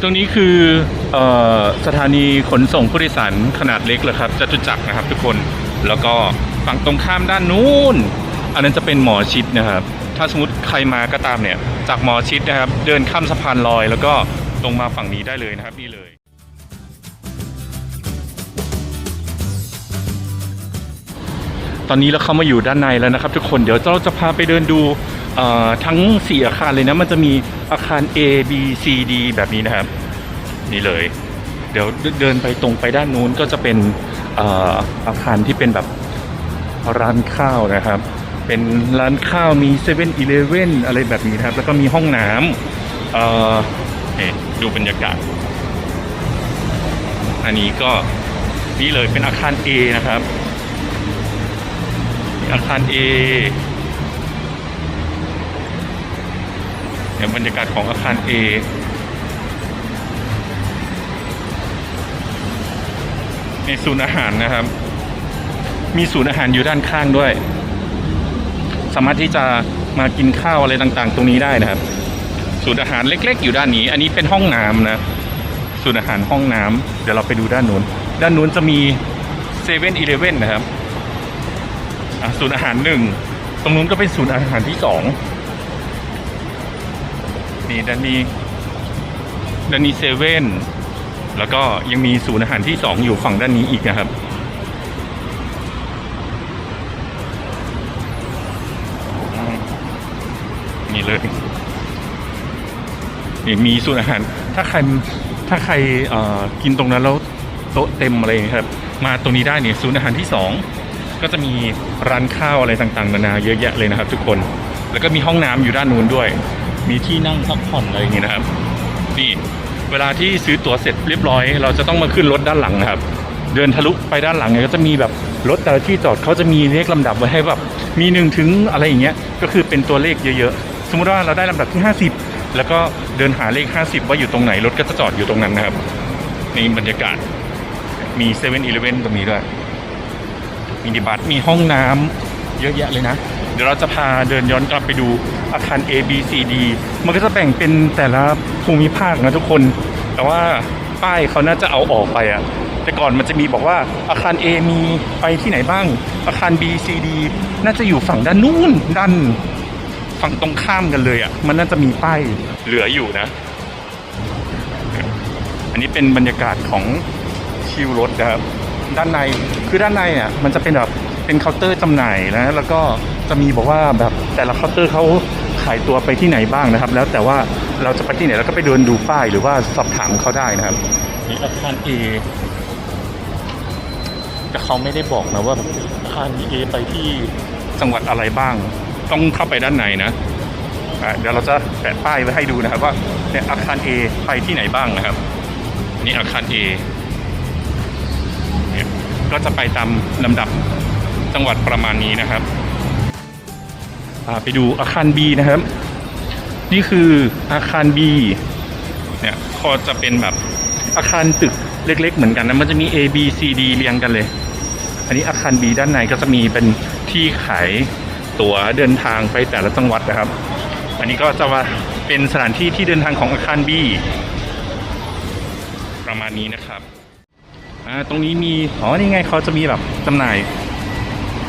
ตรงนี้คือออสถานีขนส่งผู้โดยสารขนาดเล็กเลยครับจตุจักรนะครับทุกคนแล้วก็ฝั่งตรงข้ามด้านนู้น อันนั้นจะเป็นหมอชิดนะครับ ถ้าสมมติใครมาก็ตามเนี่ย จากหมอชิดนะครับ เดินข้ามสะพานลอย แล้วก็ตรงมาฝั่งนี้ได้เลยนะครับนี่เลย ตอนนี้เราเข้ามาอยู่ด้านในแล้วนะครับ ทุกคนเดี๋ยวเราจะพาไปเดินดู ทั้ง 4 อาคารเลยนะ มันจะมีอาคาร A B C D แบบนี้นะครับ นี่เลย เดี๋ยวเดินไปตรงไปด้านนู้นก็จะเป็นอาคารที่เป็นแบบร้านข้าวนะครับ เป็นร้านข้าวมีเซเว่นอีเลฟเว่นอะไรแบบนี้นะครับ แล้วก็มีห้องน้ำเอ่อดูบรรยากาศ อันนี้ก็นี่เลยเป็นอาคาร A นะครับ อาคาร A เนี่ยบรรยากาศของอาคาร A ในศูนย์อาหารนะครับ มีศูนย์อาหารอยู่ด้านข้างด้วย สามารถที่จะมากินข้าวอะไรต่างๆ ตรงนี้ได้นะครับ ศูนย์อาหารเล็ก ๆ อยู่ด้านนี้ อันนี้เป็นห้องน้ำนะศูนย์อาหารห้องน้ำเดี๋ยวเราไปดูด้านนู้น ด้านนู้นจะมีเซเว่นอีเลฟเว่นนะครับศูนย์อาหารหนึ่งตรงนู้นก็เป็นศูนย์อาหารที่สอง นี่ด้านนี้ด้านนี้เซเว่นแล้วก็ยังมีศูนย์อาหารที่สองอยู่ฝั่งด้านนี้อีกนะครับ นี่เลยนี่มีศูนย์อาหาร ถ้าใครถ้าใครกินตรงนั้นแล้วโต๊ะเต็มอะไรอย่างเงี้ยครับ มาตรงนี้ได้เนี่ยศูนย์อาหารที่สองก็จะมีร้านข้าวอะไรต่างๆนานาเยอะแยะเลยนะครับ ทุกคน แล้วก็มีห้องน้ำอยู่ด้านนู้นด้วย มีที่นั่งพักผ่อนอะไรอย่างงี้นะครับ นี่เวลาที่ซื้อตั๋วเสร็จเรียบร้อย เราจะต้องมาขึ้นรถด้านหลังนะครับ เดินทะลุไปด้านหลังเนี่ยก็จะมีแบบรถแต่ละที่จอดเขาจะมีเลขลำดับไว้ให้แบบมีหนึ่งถึงอะไรอย่างเงี้ยก็คือเป็นตัวเลขเยอะๆ สมมติว่าเราได้ลำดับที่ 50 แล้วก็เดินหาเลข 50 ว่าอยู่ตรงไหนรถก็จะจอดอยู่ตรงนั้นนะครับนี่บรรยากาศมีเซเว่นอีเลฟเว่นตรงนี้ด้วยมินิบัสมีห้องน้ำเยอะแยะเลยนะ เดี๋ยวเราจะพาเดินย้อนกลับไปดู อาคาร A B C D มันก็จะแบ่งเป็นแต่ละภูมิภาคนะทุกคน แต่ว่าป้ายเขาน่าจะเอาออกไปอะแต่ก่อนมันจะมีบอกว่าอาคาร A มีไปที่ไหนบ้าง อาคาร B C D น่าจะอยู่ฝั่งด้านนู้นด้านฝั่งตรงข้ามกันเลยอะมันน่าจะมีป้ายเหลืออยู่นะ อันนี้เป็นบรรยากาศของคิวรถนะครับด้านในคือด้านในอะมันจะเป็นแบบเป็นเคาน์เตอร์จำหน่ายนะ แล้วก็ จะมีบอกว่าแบบแต่ละเคาน์เตอร์เขาขายตัวไปที่ไหนบ้างนะครับ แล้วแต่ว่าเราจะไปที่ไหนเราก็ไปเดินดูป้ายหรือว่าสอบถามเขาได้นะครับนี่อาคาร A แต่เขาไม่ได้บอกนะว่าอาคาร A ไปที่จังหวัดอะไรบ้าง ต้องเข้าไปด้านในนะเดี๋ยวเราจะแปะป้ายไว้ให้ดูนะครับ ว่าเนี่ยอาคาร A ไปที่ไหนบ้างนะครับนี่อาคาร A เนี่ยก็จะไปตามลำดับจังหวัดประมาณนี้นะครับ ไปดูอาคาร B นะครับ นี่คืออาคาร B เนี่ยก็จะเป็นแบบอาคารตึกเล็ก ๆ เหมือนกันนะมันจะมี A B C D เรียงกันเลย อันนี้อาคาร B ด้านในก็จะมีเป็นที่ขายตั๋วเดินทางไปแต่ละจังหวัดนะครับ อันนี้ก็จะว่าเป็นสถานที่ที่เดินทางของอาคาร B ประมาณนี้นะครับอ่าตรงนี้มีอ๋อนี่ไงเขาจะมีแบบจำหน่าย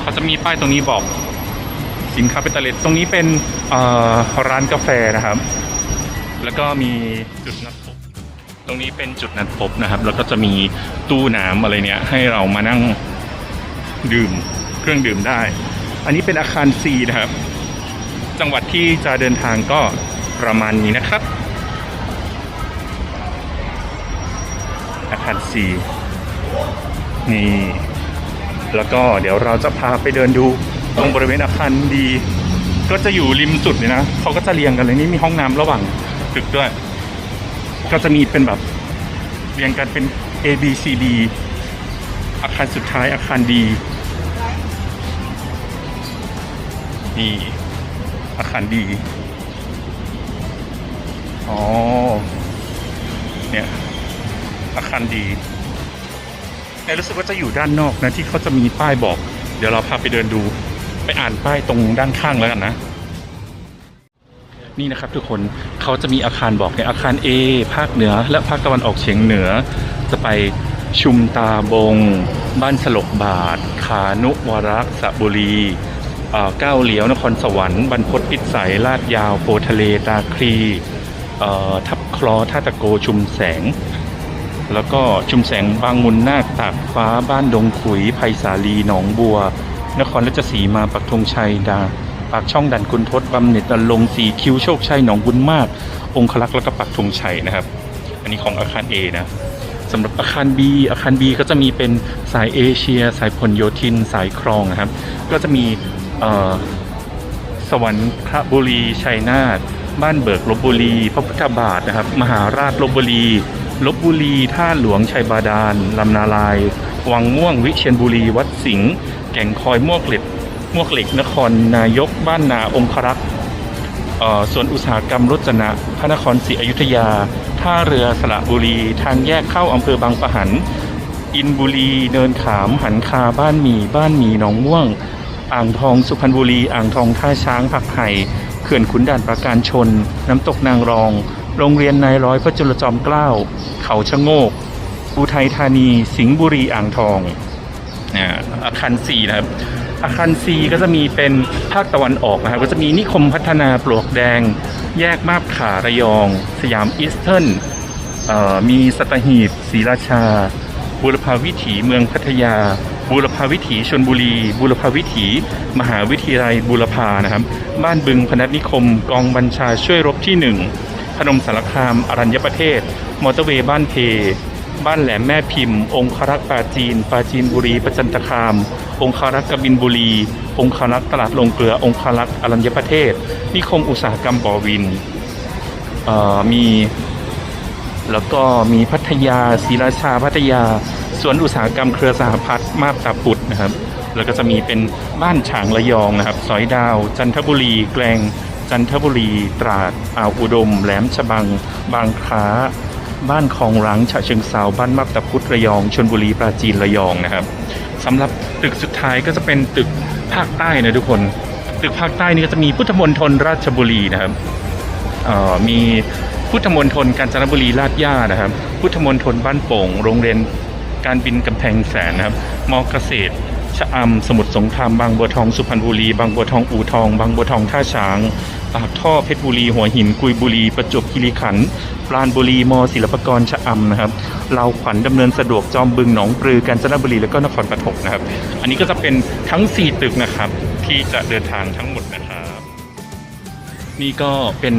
เขาจะมีป้ายตรงนี้บอก สินค้าเป็นตะเล็ดตรงนี้เป็นร้านกาแฟนะครับ แล้วก็มีจุดนัดพบ ตรงนี้เป็นจุดนัดพบนะครับ แล้วก็จะมีตู้น้ำอะไรเนี่ยให้เรามานั่งดื่มเครื่องดื่มได้ อันนี้เป็นอาคาร C นะครับ จังหวัดที่จะเดินทางก็ประมาณนี้นะครับ อาคาร C นี่ แล้วก็เดี๋ยวเราจะพาไปเดินดู ตรงบริเวณอาคารดี ก็จะอยู่ริมสุดเลยนะเขาก็จะเรียงกันเลยนี่มีห้องน้ำระหว่างตึกด้วย ก็จะมีเป็นแบบเรียงกันเป็น A B C D อาคารสุดท้ายอาคารดีนี่อาคารดี อ๋อ เนี่ย อาคารดีแต่รู้สึกว่าจะอยู่ด้านนอกนะที่เขาจะมีป้ายบอก เดี๋ยวเราพาไปเดินดู ไปอ่านป้ายตรงด้านข้างแล้วกันนะ นี่นะครับทุกคนเขาจะมีอาคารบอกในยอาคาร A ภาคเหนือ และภาคตะวันออกเฉียงเหนือ จะไปชุมตาบง บ้านสลกบาท ขานุวรักษ์สระบุรีเอ่อก้าวเหลียวนครสวรรค์บรรพตพิสัยลาดยาวโพทะเลตาครีอ่อทับคลอท่าตะโกชุมแสง แล้วก็ชุมแสงบางมุนนาคตากฟ้าบ้านดงขุยไพศาลีหนองบัว นครราชสีมาปักธงชัยดาปากช่องดันคุณทศบำเหน็จดันลงสีคิ้วโชคชัยหนองบุญมาก องคลักษ์แล้วก็ปักธงชัยนะครับ อันนี้ของอาคาร A นะสำหรับอาคาร B อาคาร B ก็จะมีเป็นสายเอเชีย สายพลโยธิน สายครองนะครับ ก็จะมีเออสวรรคบุรีชัยนาทบ้านเบิกลบบุรี พระพุทธบาทนะครับ มหาราชลบบุรีลบบุรีท่าหลวงชัยบาดาลลำนาลาย วังม่วงวิเชียรบุรี วัดสิงห์ ก่งคอยมวกเหล็กมวกเหล็กนครนายกบ้านนาองครักษ์เอ่อสวนอุตสาหกรรมรจนะพระนครศรีอยุธยา ท่าเรือสระบุรี ทางแยกเข้าอำเภอบางปะหัน อินบุรีเนินขาม หันคาบ้านหมีบ้านหมีหนองม่วง อ่างทองสุพรรณบุรี อ่างทองท่าช้างผักไห่เขื่อนขุนด่านปราการชน น้ำตกนางรอง โรงเรียนนายร้อยพระจุลจอมเกล้า เขาชะโงกอุทัยธานี สิงห์บุรีอ่างทอง อาคารสี่นะครับอาคารซีก็จะมีเป็นภาคตะวันออกนะครับ ก็จะมีนิคมพัฒนาปลวกแดง แยกมาบขาระยอง สยามอีสเทิร์นมีสตหีบศรีราชา บุรพาวิถีเมืองพัทยา บุรพาวิถีชนบุรี บุรพาวิถี มหาวิทยาลัยบุรพานะครับ บ้านบึงพนัสนิคม กองบัญชาช่วยรบที่หนึ่งพนมสารคามอรัญญประเทศ มอเตอร์เวย์บ้านเพ บ้านแหลมแม่พิมพ์ องคารักษ์ปาจีนปาจีนบุรีประจันตคาม องคารักษ์กบินบุรี องคารักษ์ตลาดลงเกลือ องคารักษ์อรัญญประเทศ นิคมอุตสาหกรรมบ่อวินมีแล้วก็มีพัทยาศรีราชาพัทยาสวนอุตสาหกรรมเครือสหพัฒน์มาบตาพุธนะครับ แล้วก็จะมีเป็นบ้านฉางระยองนะครับสอยดาว จันทบุรี แกลงจันทบุรี ตราดอ่าวอุดม แหลมฉบัง บางคล้า บ้านคลองรังฉะเชิงเซาบ้านมาบตาพุทธระยองชนบุรีปราจีนระยองนะครับสำหรับตึกสุดท้ายก็จะเป็นตึกภาคใต้นะทุกคน ตึกภาคใต้นี่ก็จะมีพุทธมณฑลราชบุรีนะครับออมีพุทธมณฑลกาญจนบุรีลาดย่านะครับ พุทธมณฑลบ้านโป่ง โรงเรียนการบินกำแพงแสนนะครับมอเกษตรชะอำสมุทรสงครามบางบัวทองสุพรรณบุรี บางบัวทองอู่ทอง บางบัวทองท่าช้างปากท่อเพชรบุรีหัวหินกุยบุรีประจวบคีรีขันธ์ ปราณบุรีมศิลปากรชะอำนะครับเราวขวัญดำเนินสะดวกจอมบึงหนองปลือกาญจนบุรีแล้วก็นครปฐมนะครับ อันนี้ก็จะเป็นทั้ง 4 ตึกนะครับที่จะเดินทางทั้งหมดนะครับ นี่ก็เป็น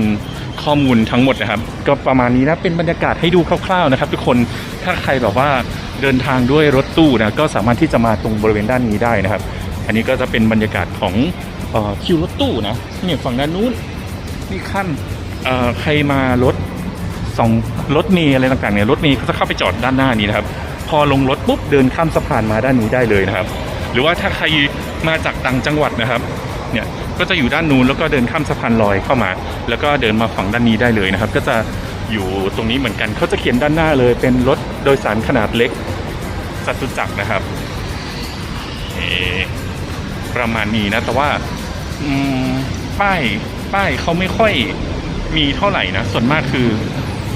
ข้อมูลทั้งหมดนะครับ ก็ประมาณนี้นะเป็นบรรยากาศให้ดูคร่าวๆนะครับ ทุกคนถ้าใครแบบว่าเดินทางด้วยรถตู้นะก็สามารถที่จะมาตรงบริเวณด้านนี้ได้นะครับ อันนี้ก็จะเป็นบรรยากาศของออคิวรถตู้นะเนี่ยฝั่งด้านนู้นนี่ขั้นใครมารถ สองรถเมล์อะไรต่างๆเนี่ยรถเมล์เขาจะเข้าไปจอดด้านหน้านี้นะครับ พอลงรถปุ๊บเดินข้ามสะพานมาด้านนี้ได้เลยนะครับ หรือว่าถ้าใครมาจากต่างจังหวัดนะครับเนี่ยก็จะอยู่ด้านนู้นแล้วก็เดินข้ามสะพานลอยเข้ามา แล้วก็เดินมาฝั่งด้านนี้ได้เลยนะครับ ก็จะอยู่ตรงนี้เหมือนกันเขาจะเขียนด้านหน้าเลย เป็นรถโดยสารขนาดเล็กจตุจักรนะครับเอประมาณนี้นะแต่ว่าป้ายป้ายเขาไม่ค่อยมีเท่าไหร่นะ ส่วนมากคือ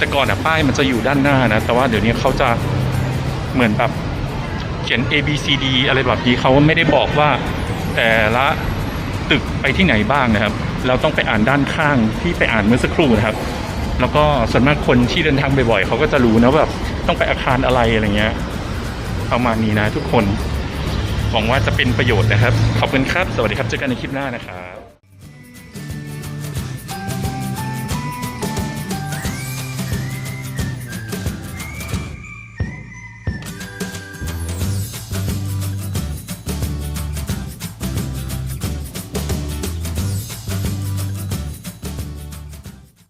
แต่ก่อนอะป้ายมันจะอยู่ด้านหน้านะ แต่ว่าเดี๋ยวนี้เขาจะเหมือนแบบเขียน A B C D อะไรแบบนี้เขาไม่ได้บอกว่าแต่ละตึกไปที่ไหนบ้างนะครับ เราต้องไปอ่านด้านข้างที่ไปอ่านเมื่อสักครู่นะครับ แล้วก็ส่วนมากคนที่เดินทางบ่อยๆเขาก็จะรู้นะแบบต้องไปอาคารอะไรอะไรเงี้ยประมาณนี้นะทุกคนหวังว่าจะเป็นประโยชน์นะครับ ขอบคุณครับ สวัสดีครับ เจอกันในคลิปหน้านะครับ